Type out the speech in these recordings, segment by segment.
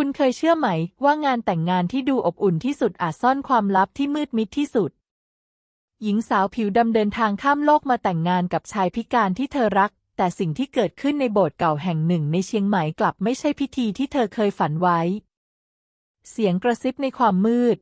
คุณเคยเชื่อไหม ว่างานแต่งงานที่ดูอบอุ่นที่สุดอาจซ่อนความลับที่มืดมิดที่สุด หญิงสาวผิวดำเดินทางข้ามโลกมาแต่งงานกับชายพิการที่เธอรัก แต่สิ่งที่เกิดขึ้นในโบสถ์เก่าแห่งหนึ่งในเชียงใหม่กลับไม่ใช่พิธีที่เธอเคยฝันไว้ เสียงกระซิบในความมืด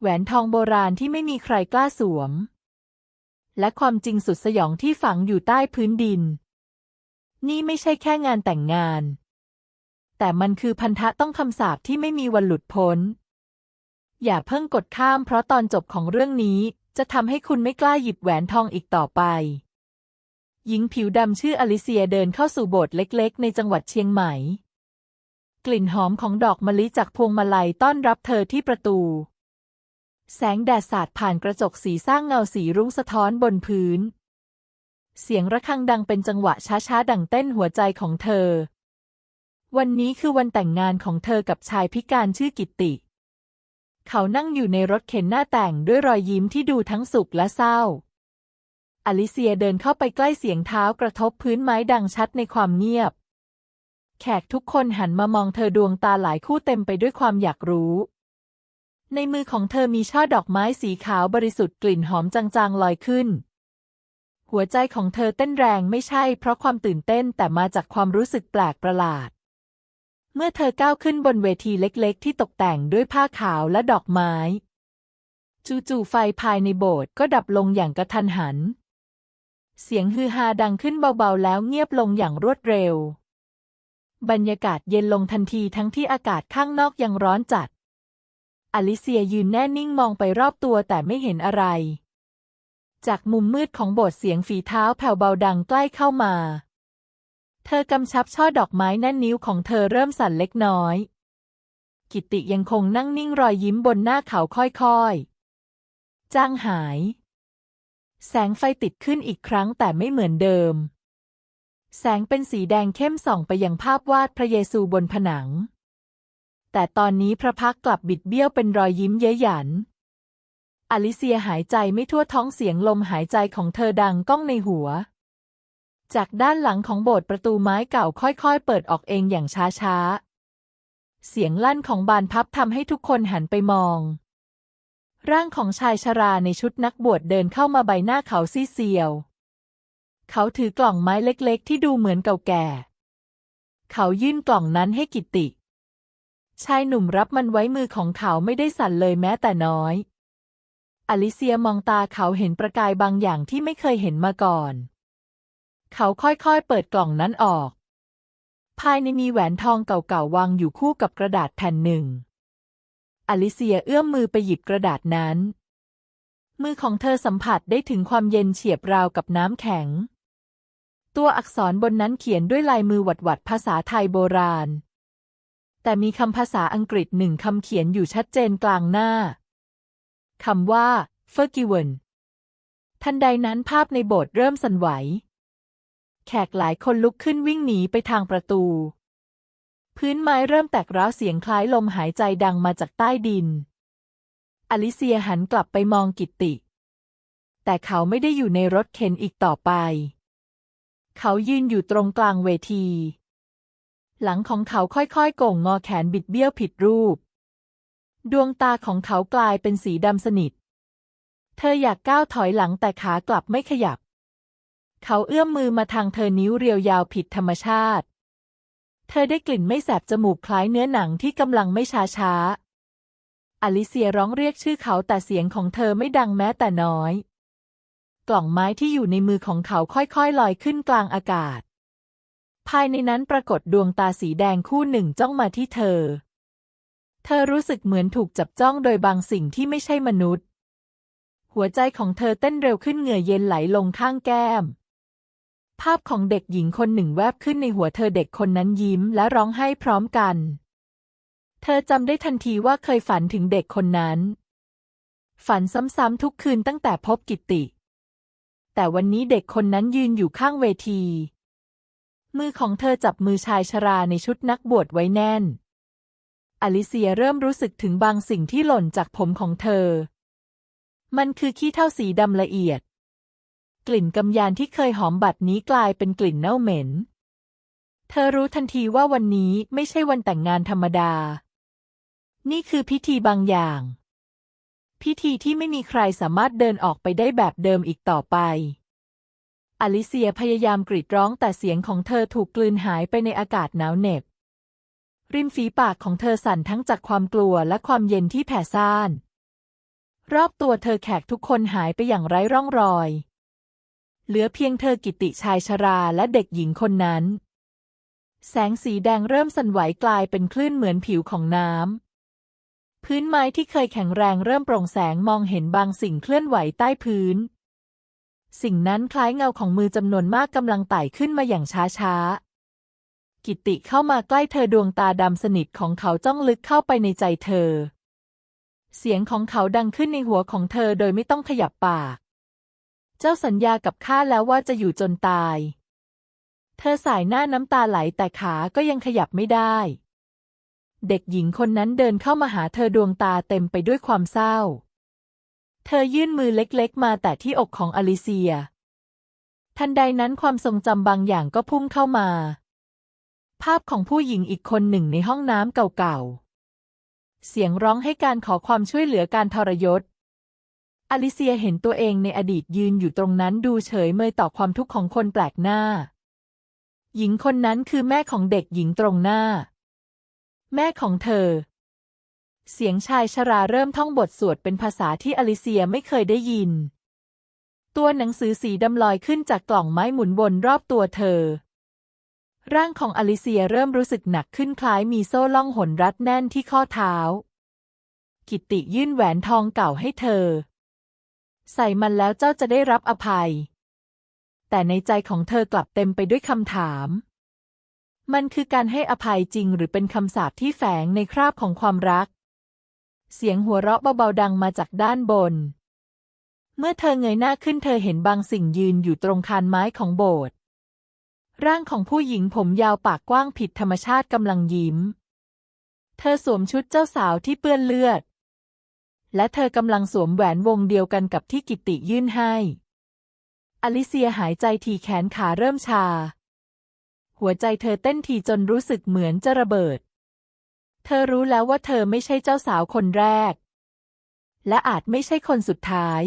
แหวนทองโบราณที่ไม่มีใครกล้าสวม และความจริงสุดสยองที่ฝังอยู่ใต้พื้นดิน นี่ไม่ใช่แค่งานแต่งงาน แต่มันคือพันธะต้องคำสาปที่ไม่มีวันหลุดพ้น อย่าเพิ่งกดข้ามเพราะตอนจบของเรื่องนี้ จะทำให้คุณไม่กล้าหยิบแหวนทองอีกต่อไป หญิงผิวดำชื่ออลิเซียเดินเข้าสู่โบสถ์เล็กๆ ในจังหวัดเชียงใหม่ กลิ่นหอมของดอกมะลิจากพวงมาลัยต้อนรับเธอที่ประตู แสงแดดสาดผ่านกระจกสีสร้างเงาสีรุ้งสะท้อนบนพื้น เสียงระฆังดังเป็นจังหวะช้าๆ ดังเต้นหัวใจของเธอ วันนี้คือวันแต่งงานของเธอกับชายพิการชื่อกิตติ เขานั่งอยู่ในรถเข็นหน้าแต่งด้วยรอยยิ้มที่ดูทั้งสุขและเศร้า อลิเซียเดินเข้าไปใกล้เสียงเท้ากระทบพื้นไม้ดังชัดในความเงียบ แขกทุกคนหันมามองเธอดวงตาหลายคู่เต็มไปด้วยความอยากรู้ ในมือของเธอมีช่อดอกไม้สีขาวบริสุทธิ์กลิ่นหอมจางๆลอยขึ้น หัวใจของเธอเต้นแรงไม่ใช่เพราะความตื่นเต้นแต่มาจากความรู้สึกแปลกประหลาด เมื่อเธอก้าวขึ้นบนเวทีเล็กๆ ที่ตกแต่งด้วยผ้าขาวและดอกไม้ จู่ๆไฟภายในโบสถ์ก็ดับลงอย่างกระทันหัน เสียงฮือฮาดังขึ้นเบาๆ แล้วเงียบลงอย่างรวดเร็ว บรรยากาศเย็นลงทันทีทั้งที่อากาศข้างนอกยังร้อนจัด อลิเซียยืนแน่นิ่งมองไปรอบตัวแต่ไม่เห็นอะไร จากมุมมืดของโบสถ์เสียงฝีเท้าแผ่วเบาดังใกล้เข้ามา เธอกำชับช่อดอกไม้แน่นนิ้วของเธอเริ่มสั่นเล็กน้อย กิติยังคงนั่งนิ่งรอยยิ้มบนหน้าเขาค่อยๆ จางหาย แสงไฟติดขึ้นอีกครั้งแต่ไม่เหมือนเดิม แสงเป็นสีแดงเข้มส่องไปยังภาพวาดพระเยซูบนผนัง แต่ตอนนี้พระพักกลับบิดเบี้ยวเป็นรอยยิ้มเย้ยหยันอลิเซียหายใจไม่ทั่วท้องเสียงลมหายใจของเธอดังก้องในหัว จากด้านหลังของโบสถ์ประตูไม้เก่าค่อยๆ เปิดออกเองอย่างช้าๆ เสียงลั่นของบานพับทำให้ทุกคนหันไปมอง ร่างของชายชราในชุดนักบวชเดินเข้ามาใบหน้าเขาซีเซียว เขาถือกล่องไม้เล็กๆ ที่ดูเหมือนเก่าแก่ เขายื่นกล่องนั้นให้กิติ ชายหนุ่มรับมันไว้มือของเขาไม่ได้สั่นเลยแม้แต่น้อย อลิเซียมองตาเขาเห็นประกายบางอย่างที่ไม่เคยเห็นมาก่อน เขาค่อยๆ เปิดกล่องนั้นออก ภายในมีแหวนทองเก่าๆ วางอยู่คู่กับกระดาษแผ่นหนึ่ง อลิเซียเอื้อมมือไปหยิบกระดาษนั้น มือของเธอสัมผัสได้ถึงความเย็นเฉียบราวกับน้ำแข็ง ตัวอักษรบนนั้นเขียนด้วยลายมือหวัดๆ ภาษาไทยโบราณ แต่มีคำภาษาอังกฤษหนึ่งคำเขียนอยู่ชัดเจนกลางหน้า คำว่า forgiven ทันใดนั้นภาพในโบสถ์เริ่มสั่นไหว แขกหลายคนลุกขึ้นวิ่งหนีไปทางประตู พื้นไม้เริ่มแตกร้าวเสียงคล้ายลมหายใจดังมาจากใต้ดิน อลิเซียหันกลับไปมองกิตติ แต่เขาไม่ได้อยู่ในรถเข็นอีกต่อไป เขายืนอยู่ตรงกลางเวที หลังของเขาค่อยๆโก่งงอแขนบิดเบี้ยวผิดรูป ดวงตาของเขากลายเป็นสีดำสนิท เธออยากก้าวถอยหลังแต่ขากลับไม่ขยับ เขาเอื้อมมือมาทางเธอนิ้วเรียวยาวผิดธรรมชาติ เธอได้กลิ่นไม่แสบจมูกคล้ายเนื้อหนังที่กำลังไม่ช้าช้า อลิเซียร้องเรียกชื่อเขาแต่เสียงของเธอไม่ดังแม้แต่น้อย กล่องไม้ที่อยู่ในมือของเขาค่อยๆลอยขึ้นกลางอากาศ ภายในนั้นปรากฏดวงตาสีแดงคู่หนึ่งจ้องมาที่เธอ เธอรู้สึกเหมือนถูกจับจ้องโดยบางสิ่งที่ไม่ใช่มนุษย์ หัวใจของเธอเต้นเร็วขึ้นเหงื่อเย็นไหลลงข้างแก้ม ภาพของเด็กหญิงคนหนึ่งแวบขึ้นในหัวเธอเด็กคนนั้นยิ้มและร้องไห้พร้อมกัน เธอจำได้ทันทีว่าเคยฝันถึงเด็กคนนั้น ฝันซ้ำๆทุกคืนตั้งแต่พบกิติ แต่วันนี้เด็กคนนั้นยืนอยู่ข้างเวที มือของเธอจับมือชายชราในชุดนักบวชไว้แน่น อลิเซียเริ่มรู้สึกถึงบางสิ่งที่หล่นจากผมของเธอ มันคือขี้เถ้าสีดำละเอียด กลิ่นกำยานที่เคยหอมบัดนี้กลายเป็นกลิ่นเน่าเหม็น เธอรู้ทันทีว่าวันนี้ไม่ใช่วันแต่งงานธรรมดา นี่คือพิธีบางอย่าง พิธีที่ไม่มีใครสามารถเดินออกไปได้แบบเดิมอีกต่อไป อลิเซียพยายามกรีดร้องแต่เสียงของเธอถูกกลืนหายไปในอากาศหนาวเหน็บ ริมฝีปากของเธอสั่นทั้งจากความกลัวและความเย็นที่แผ่ซ่าน รอบตัวเธอแขกทุกคนหายไปอย่างไร้ร่องรอย เหลือเพียงเธอกิติชายชราและเด็กหญิงคนนั้น แสงสีแดงเริ่มสั่นไหวกลายเป็นคลื่นเหมือนผิวของน้ำ พื้นไม้ที่เคยแข็งแรงเริ่มโปร่งแสงมองเห็นบางสิ่งเคลื่อนไหวใต้พื้น สิ่งนั้นคล้ายเงาของมือจำนวนมากกำลังไต่ขึ้นมาอย่างช้าๆ กิติเข้ามาใกล้เธอดวงตาดำสนิทของเขาจ้องลึกเข้าไปในใจเธอเสียงของเขาดังขึ้นในหัวของเธอโดยไม่ต้องขยับปาก เจ้าสัญญากับข้าแล้วว่าจะอยู่จนตาย เธอสายหน้าน้ำตาไหลแต่ขาก็ยังขยับไม่ได้ เด็กหญิงคนนั้นเดินเข้ามาหาเธอดวงตาเต็มไปด้วยความเศร้า เธอยื่นมือเล็กๆ มาแต่ที่อกของอลิเซีย ทันใดนั้นความทรงจำบางอย่างก็พุ่งเข้ามา ภาพของผู้หญิงอีกคนหนึ่งในห้องน้ำเก่าๆ เสียงร้องให้การขอความช่วยเหลือการทรยศ อลิเซียเห็นตัวเองในอดีตยืนอยู่ตรงนั้นดูเฉยเมยต่อความทุกข์ของคนแปลกหน้า หญิงคนนั้นคือแม่ของเด็กหญิงตรงหน้า แม่ของเธอ เสียงชายชราเริ่มท่องบทสวดเป็นภาษาที่อลิเซียไม่เคยได้ยิน ตัวหนังสือสีดำลอยขึ้นจากกล่องไม้หมุนวนรอบตัวเธอ ร่างของอลิเซียเริ่มรู้สึกหนักขึ้นคล้ายมีโซ่ล่องหนรัดแน่นที่ข้อเท้า กิตติยื่นแหวนทองเก่าให้เธอ ใส่มันแล้วเจ้าจะได้รับอภัย แต่ในใจของเธอกลับเต็มไปด้วยคำถาม มันคือการให้อภัยจริงหรือเป็นคำสาปที่แฝงในคราบของความรัก เสียงหัวเราะเบาๆดังมาจากด้านบน เมื่อเธอเงยหน้าขึ้นเธอเห็นบางสิ่งยืนอยู่ตรงคานไม้ของโบสถ์ร่างของผู้หญิงผมยาวปากกว้างผิดธรรมชาติกำลังยิ้ม เธอสวมชุดเจ้าสาวที่เปื้อนเลือด และเธอกำลังสวมแหวนวงเดียวกันกับที่กิติยื่นให้ อลิเซียหายใจทีแขนขาเริ่มชา หัวใจเธอเต้นทีจนรู้สึกเหมือนจะระเบิด เธอรู้แล้วว่าเธอไม่ใช่เจ้าสาวคนแรก และอาจไม่ใช่คนสุดท้าย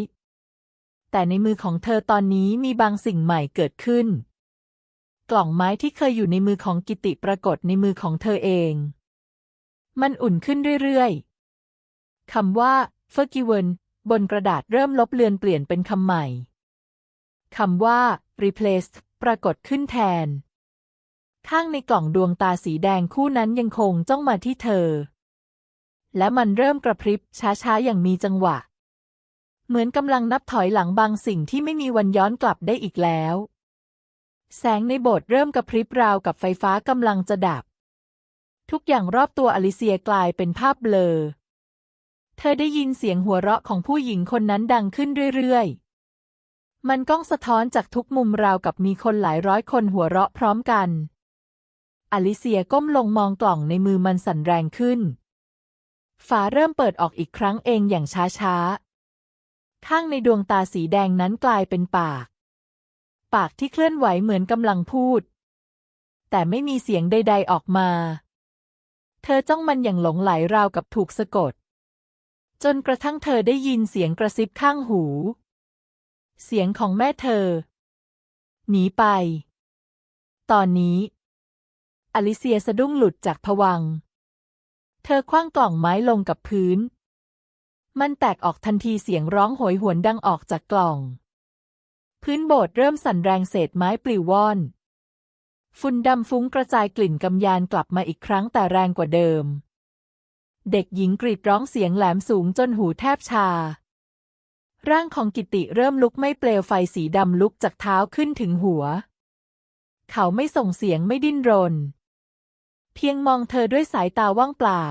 แต่ในมือของเธอตอนนี้มีบางสิ่งใหม่เกิดขึ้น กล่องไม้ที่เคยอยู่ในมือของกิติปรากฏในมือของเธอเอง มันอุ่นขึ้นเรื่อยๆคำว่า forgiven บนกระดาษเริ่มลบเลือนเปลี่ยนเป็นคำใหม่ คำว่า replaced ปรากฏขึ้นแทน ข้างในกล่องดวงตาสีแดงคู่นั้นยังคงจ้องมาที่เธอ และมันเริ่มกระพริบช้าๆ อย่างมีจังหวะ เหมือนกำลังนับถอยหลังบางสิ่งที่ไม่มีวันย้อนกลับได้อีกแล้ว แสงในโบสถ์เริ่มกระพริบราวกับไฟฟ้ากำลังจะดับ ทุกอย่างรอบตัวอลิเซียกลายเป็นภาพเบลอ เธอได้ยินเสียงหัวเราะของผู้หญิงคนนั้นดังขึ้นเรื่อยๆ มันก้องสะท้อนจากทุกมุมราวกับมีคนหลายร้อยคนหัวเราะพร้อมกัน อลิเซียก้มลงมองกล่องในมือมันสั่นแรงขึ้น ฝาเริ่มเปิดออกอีกครั้งเองอย่างช้าๆ ข้างในดวงตาสีแดงนั้นกลายเป็นปาก ปากที่เคลื่อนไหวเหมือนกำลังพูด แต่ไม่มีเสียงใด ๆออกมา เธอจ้องมันอย่างหลงไหลราวกับถูกสะกด จนกระทั่งเธอได้ยินเสียงกระซิบข้างหู เสียงของแม่เธอ หนีไป ตอนนี้ อลิเซียสะดุ้งหลุดจากผวัง เธอคว้างกล่องไม้ลงกับพื้น มันแตกออกทันทีเสียงร้องโหยหวนดังออกจากกล่อง พื้นโบสถ์เริ่มสั่นแรงเศษไม้ปลิวว่อน ฝุ่นดำฟุ้งกระจายกลิ่นกำยานกลับมาอีกครั้งแต่แรงกว่าเดิม เด็กหญิงกรีดร้องเสียงแหลมสูงจนหูแทบชา ร่างของกิติเริ่มลุกไม่เปลวไฟสีดำลุกจากเท้าขึ้นถึงหัว เขาไม่ส่งเสียงไม่ดิ้นรน เพียงมองเธอด้วยสายตาว่างเปล่า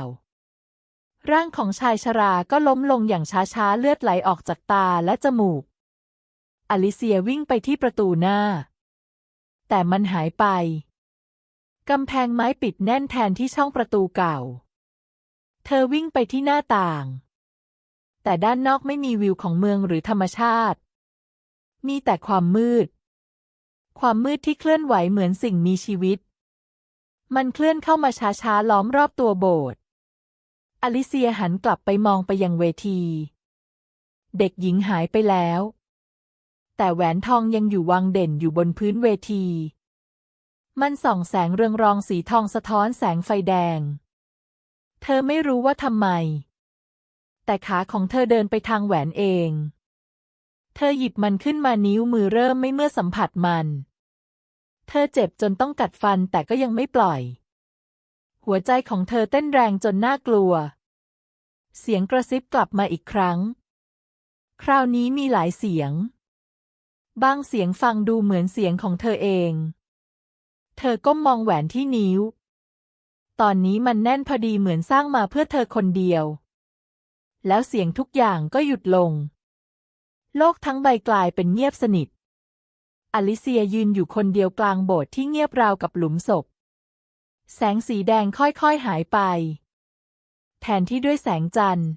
ร่างของชายชราก็ล้มลงอย่างช้าๆเลือดไหลออกจากตาและจมูก อลิเซียวิ่งไปที่ประตูหน้า แต่มันหายไปกำแพงไม้ปิดแน่นแทนที่ช่องประตูเก่า เธอวิ่งไปที่หน้าต่าง แต่ด้านนอกไม่มีวิวของเมืองหรือธรรมชาติ มีแต่ความมืด ความมืดที่เคลื่อนไหวเหมือนสิ่งมีชีวิต มันเคลื่อนเข้ามาช้าๆล้อมรอบตัวโบสถ์อลิเซียหันกลับไปมองไปยังเวที เด็กหญิงหายไปแล้ว แต่แหวนทองยังอยู่วางเด่นอยู่บนพื้นเวที มันส่องแสงเรืองรองสีทองสะท้อนแสงไฟแดง เธอไม่รู้ว่าทำไม แต่ขาของเธอเดินไปทางแหวนเอง เธอหยิบมันขึ้นมานิ้วมือเริ่มไม่เมื่อสัมผัสมัน เธอเจ็บจนต้องกัดฟันแต่ก็ยังไม่ปล่อย หัวใจของเธอเต้นแรงจนน่ากลัว เสียงกระซิบกลับมาอีกครั้ง คราวนี้มีหลายเสียง บางเสียงฟังดูเหมือนเสียงของเธอเอง เธอก้มมองแหวนที่นิ้ว ตอนนี้มันแน่นพอดีเหมือนสร้างมาเพื่อเธอคนเดียว แล้วเสียงทุกอย่างก็หยุดลง โลกทั้งใบกลายเป็นเงียบสนิท อลิเซียยืนอยู่คนเดียวกลางโบสถ์ที่เงียบราวกับหลุมศพ แสงสีแดงค่อยๆหายไป แทนที่ด้วยแสงจันทร์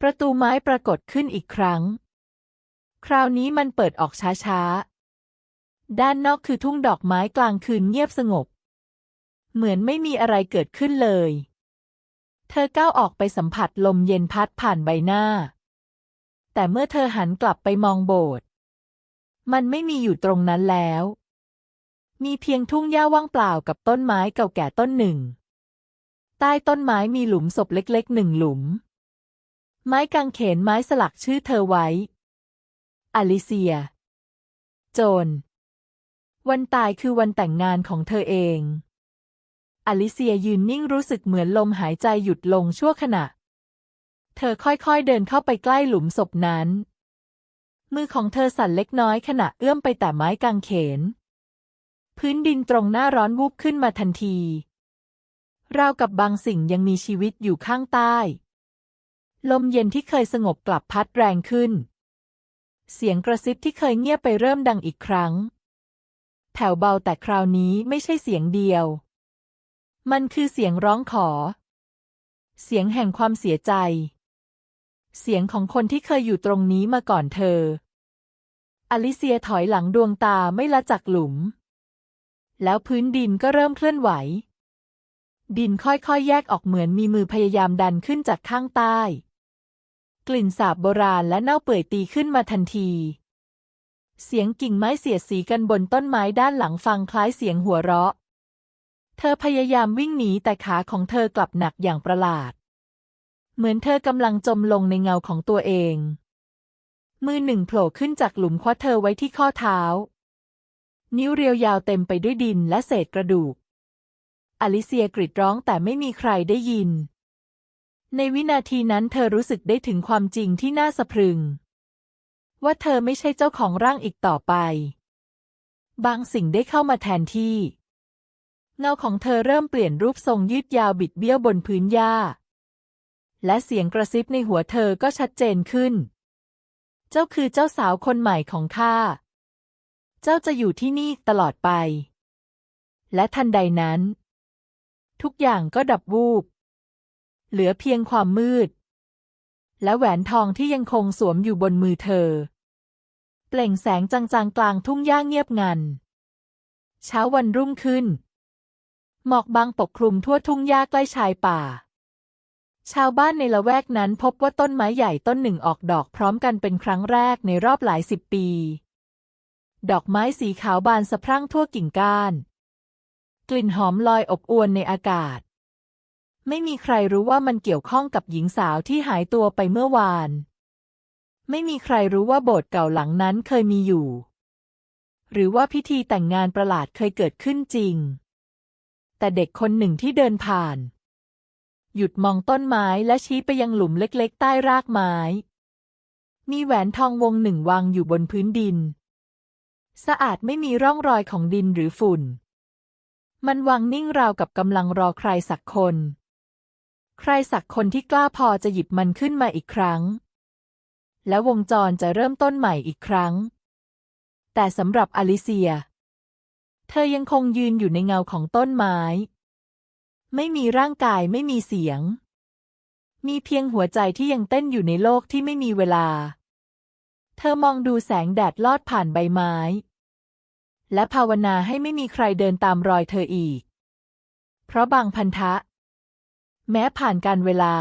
ประตูไม้ปรากฏขึ้นอีกครั้ง คราวนี้มันเปิดออกช้าๆ ด้านนอกคือทุ่งดอกไม้กลางคืนเงียบสงบ เหมือนไม่มีอะไรเกิดขึ้นเลย เธอก้าวออกไปสัมผัสลมเย็นพัดผ่านใบหน้า แต่เมื่อเธอหันกลับไปมองโบสถ์ มันไม่มีอยู่ตรงนั้นแล้ว มีเพียงทุ่งหญ้าว่างเปล่ากับต้นไม้เก่าแก่ต้นหนึ่ง ใต้ต้นไม้มีหลุมศพเล็กๆหนึ่งหลุม ไม้กางเขนไม้สลักชื่อเธอไว้ อลิเซีย โจน วันตายคือวันแต่งงานของเธอเอง อลิเซียยืนนิ่งรู้สึกเหมือนลมหายใจหยุดลงชั่วขณะ เธอค่อยๆเดินเข้าไปใกล้หลุมศพนั้น มือของเธอสั่นเล็กน้อยขณะเอื้อมไปแต่ไม้กางเขน พื้นดินตรงหน้าร้อนวูบขึ้นมาทันทีราวกับบางสิ่งยังมีชีวิตอยู่ข้างใต้ ลมเย็นที่เคยสงบกลับพัดแรงขึ้น เสียงกระซิบที่เคยเงียบไปเริ่มดังอีกครั้ง แผ่วเบาแต่คราวนี้ไม่ใช่เสียงเดียว มันคือเสียงร้องขอ เสียงแห่งความเสียใจ เสียงของคนที่เคยอยู่ตรงนี้มาก่อนเธอ อลิเซียถอยหลังดวงตาไม่ละจากหลุม แล้วพื้นดินก็เริ่มเคลื่อนไหว ดินค่อยๆ แยกออกเหมือนมีมือพยายามดันขึ้นจากข้างใต้ กลิ่นสาบโบราณและเน่าเปื่อยตีขึ้นมาทันที เสียงกิ่งไม้เสียดสีกันบนต้นไม้ด้านหลังฟังคล้ายเสียงหัวเราะ เธอพยายามวิ่งหนีแต่ขาของเธอกลับหนักอย่างประหลาด เหมือนเธอกำลังจมลงในเงาของตัวเอง มือหนึ่งโผล่ขึ้นจากหลุมคว้าเธอไว้ที่ข้อเท้า นิ้วเรียวยาวเต็มไปด้วยดินและเศษกระดูก อลิเซียกรีดร้องแต่ไม่มีใครได้ยิน ในวินาทีนั้นเธอรู้สึกได้ถึงความจริงที่น่าสะพรึง ว่าเธอไม่ใช่เจ้าของร่างอีกต่อไป บางสิ่งได้เข้ามาแทนที่ เงาของเธอเริ่มเปลี่ยนรูปทรงยืดยาวบิดเบี้ยวบนพื้นหญ้า และเสียงกระซิบในหัวเธอก็ชัดเจนขึ้น เจ้าคือเจ้าสาวคนใหม่ของข้า เจ้าจะอยู่ที่นี่ตลอดไป และทันใดนั้น ทุกอย่างก็ดับวูบ เหลือเพียงความมืด และแหวนทองที่ยังคงสวมอยู่บนมือเธอ เปล่งแสงจางๆกลางทุ่งหญ้าเงียบงัน เช้าวันรุ่งขึ้น หมอกบางปกคลุมทั่วทุ่งหญ้าใกล้ชายป่า ชาวบ้านในละแวกนั้นพบว่าต้นไม้ใหญ่ต้นหนึ่งออกดอกพร้อมกันเป็นครั้งแรกในรอบหลายสิบปี ดอกไม้สีขาวบานสะพรั่งทั่วกิ่งก้าน กลิ่นหอมลอยอบอวนในอากาศ ไม่มีใครรู้ว่ามันเกี่ยวข้องกับหญิงสาวที่หายตัวไปเมื่อวาน ไม่มีใครรู้ว่าโบสถ์เก่าหลังนั้นเคยมีอยู่ หรือว่าพิธีแต่งงานประหลาดเคยเกิดขึ้นจริง แต่เด็กคนหนึ่งที่เดินผ่าน หยุดมองต้นไม้และชี้ไปยังหลุมเล็กๆ ใต้รากไม้ มีแหวนทองวงหนึ่งวางอยู่บนพื้นดิน สะอาดไม่มีร่องรอยของดินหรือฝุ่น มันวางนิ่งราวกับกำลังรอใครสักคน ใครสักคนที่กล้าพอจะหยิบมันขึ้นมาอีกครั้ง และวงจรจะเริ่มต้นใหม่อีกครั้ง แต่สำหรับอลิเซีย เธอยังคงยืนอยู่ในเงาของต้นไม้ ไม่มีร่างกายไม่มีเสียง มีเพียงหัวใจที่ยังเต้นอยู่ในโลกที่ไม่มีเวลา เธอมองดูแสงแดดลอดผ่านใบไม้ และภาวนาให้ไม่มีใครเดินตามรอยเธออีก เพราะบางพันธะ แม้ผ่านการเวลา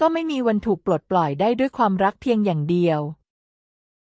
ก็ไม่มีวันถูกปลดปล่อยได้ด้วยความรักเพียงอย่างเดียว